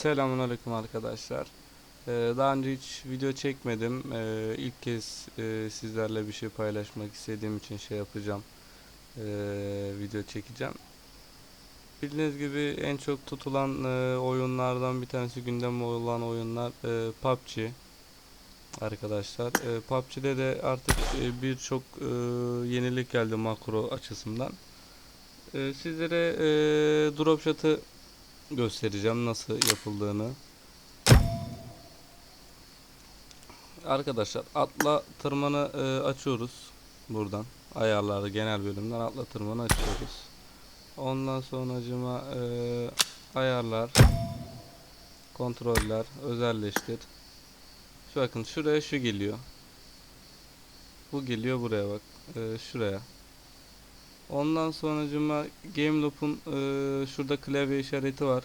Selamünaleyküm arkadaşlar. Ee, daha önce hiç video çekmedim. Ee, ilk kez e, sizlerle bir şey paylaşmak istediğim için şey yapacağım. Ee, video çekeceğim. Bildiğiniz gibi en çok tutulan e, oyunlardan bir tanesi gündem olan oyunlar e, PUBG. Arkadaşlar, e, PUBG'de de artık e, birçok e, yenilik geldi makro açısından. E, sizlere e, drop shot'ı göstereceğim nasıl yapıldığını. Arkadaşlar atla tırmanı e, açıyoruz buradan. Ayarları genel bölümden atla tırmanı açıyoruz. Ondan sonracıma e, ayarlar, kontroller, özelleştir. Şu bakın şuraya şu geliyor. Bu geliyor buraya bak. E, şuraya. Ondan sonracıma Game Loop'un e, şurada klavye işareti var.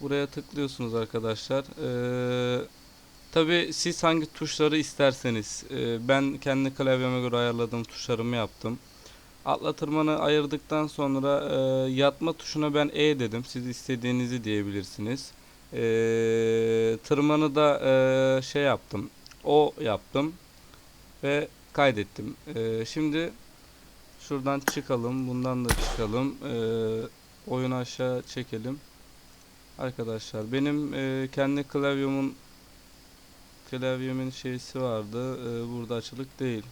Buraya tıklıyorsunuz arkadaşlar. E, Tabi siz hangi tuşları isterseniz. e, ben kendi klavyeme göre ayarladığım tuşlarımı yaptım. Atla tırmanı ayırdıktan sonra e, yatma tuşuna ben E dedim. Siz istediğinizi diyebilirsiniz. E, tırmanı da e, şey yaptım. O yaptım. Ve kaydettim. E, şimdi Şuradan çıkalım. Bundan da çıkalım. Ee, oyunu aşağı çekelim. Arkadaşlar benim e, kendi klavyemin klavyemin şeysi vardı. Ee, burada açılık değil.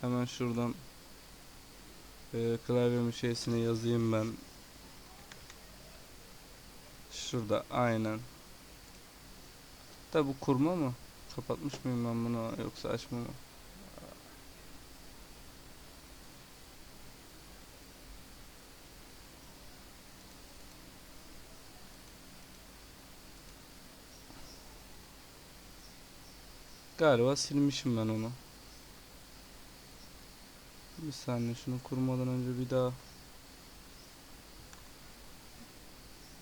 Hemen şuradan e, klavyemin şeysini yazayım ben. Şurada aynen. Tabi bu kurma mı? Kapatmış mıyım ben bunu yoksa açma mı? Galiba silmişim ben onu. Bir saniye şunu kurmadan önce bir daha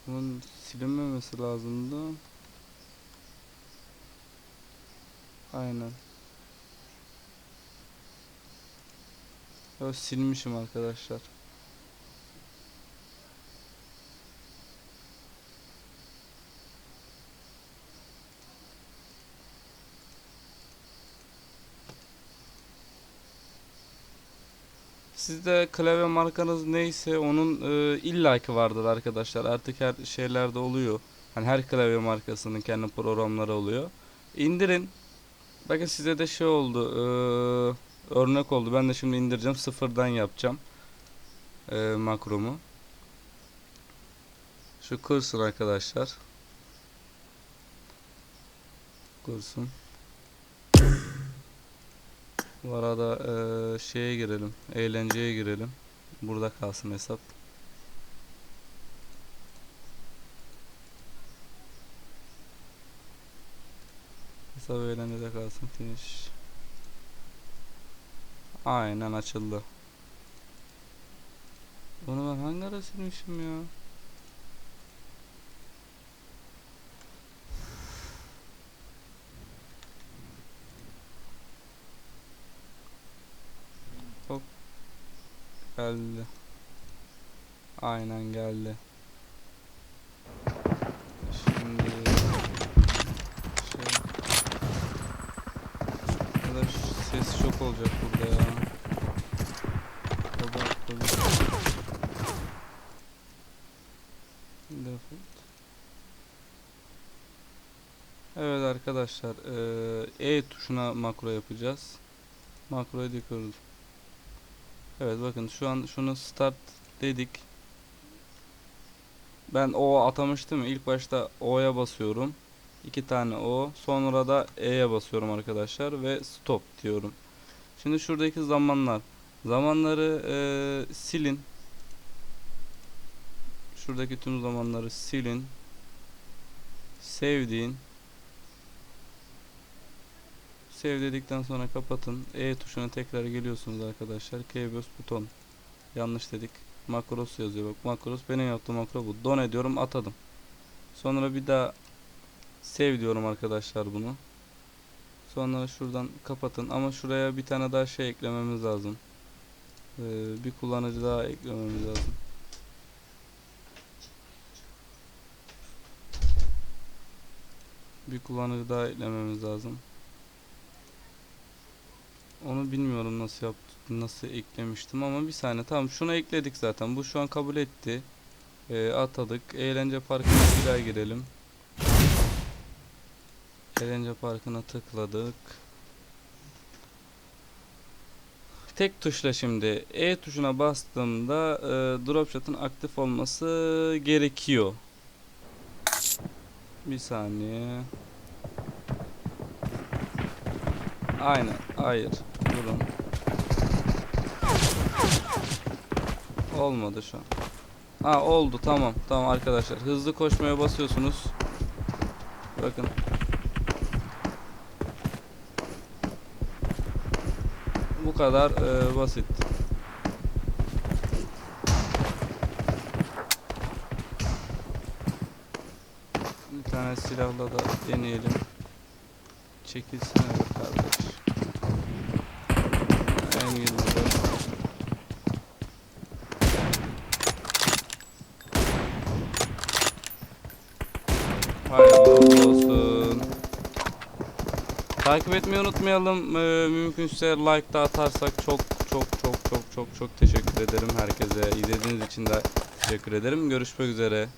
bunun silinmemesi lazımdı. Aynen. Evet silmişim arkadaşlar. Sizde klavye markanız neyse onun e, illaki vardır arkadaşlar. Artık her şeylerde oluyor. Hani her klavye markasının kendi programları oluyor. İndirin. Bakın size de şey oldu. e, örnek oldu. Ben de şimdi indireceğim. Sıfırdan yapacağım. E, makromu. Şu kursun arkadaşlar. Kursun. Bu arada eee, şeye girelim. Eğlenceye girelim. Burada kalsın hesap. Hesap eğlencede kalsın. Finish. Aynen açıldı. Bunu ben hangi ara silmişim ya? Geldi. Aynen geldi. Şimdi şey Arkadaş ses çok olacak burada ya. Kapat konuş. Default. Evet arkadaşlar E tuşuna makro yapacağız. Makroya dikiyoruz. Evet bakın şu an şunu start dedik. Ben O atamıştım. İlk başta O'ya basıyorum. iki tane O. Sonra da E'ye basıyorum arkadaşlar ve stop diyorum. Şimdi şuradaki zamanlar. Zamanları eee, silin. Şuradaki tüm zamanları silin. Sevdiğin. Save dedikten sonra kapatın. E tuşuna tekrar geliyorsunuz arkadaşlar. Keybos buton. Yanlış dedik. Makros yazıyor bak. Makros benim yaptığım makro bu. Don ediyorum atadım. Sonra bir daha save diyorum arkadaşlar bunu. Sonra şuradan kapatın. Ama şuraya bir tane daha şey eklememiz lazım. Ee, bir kullanıcı daha eklememiz lazım. Bir kullanıcı daha eklememiz lazım. Onu bilmiyorum nasıl yap nasıl eklemiştim ama bir saniye tamam şunu ekledik zaten. Bu şu an kabul etti. Ee, atadık. Eğlence parkına bir daha girelim. Eğlence parkına tıkladık. Tek tuşla şimdi E tuşuna bastığımda e, dropshot'ın aktif olması gerekiyor. Bir saniye. Aynen. Hayır. Durun. Olmadı şu an. Ha oldu tamam. Tamam arkadaşlar. Hızlı koşmaya basıyorsunuz. Bakın. Bu kadar e, basit. Bir tane silahla da deneyelim. Çekilsene be Takip etmeyi unutmayalım. Ee, mümkünse like da atarsak çok çok çok çok çok çok teşekkür ederim herkese. İzlediğiniz için de teşekkür ederim. Görüşmek üzere.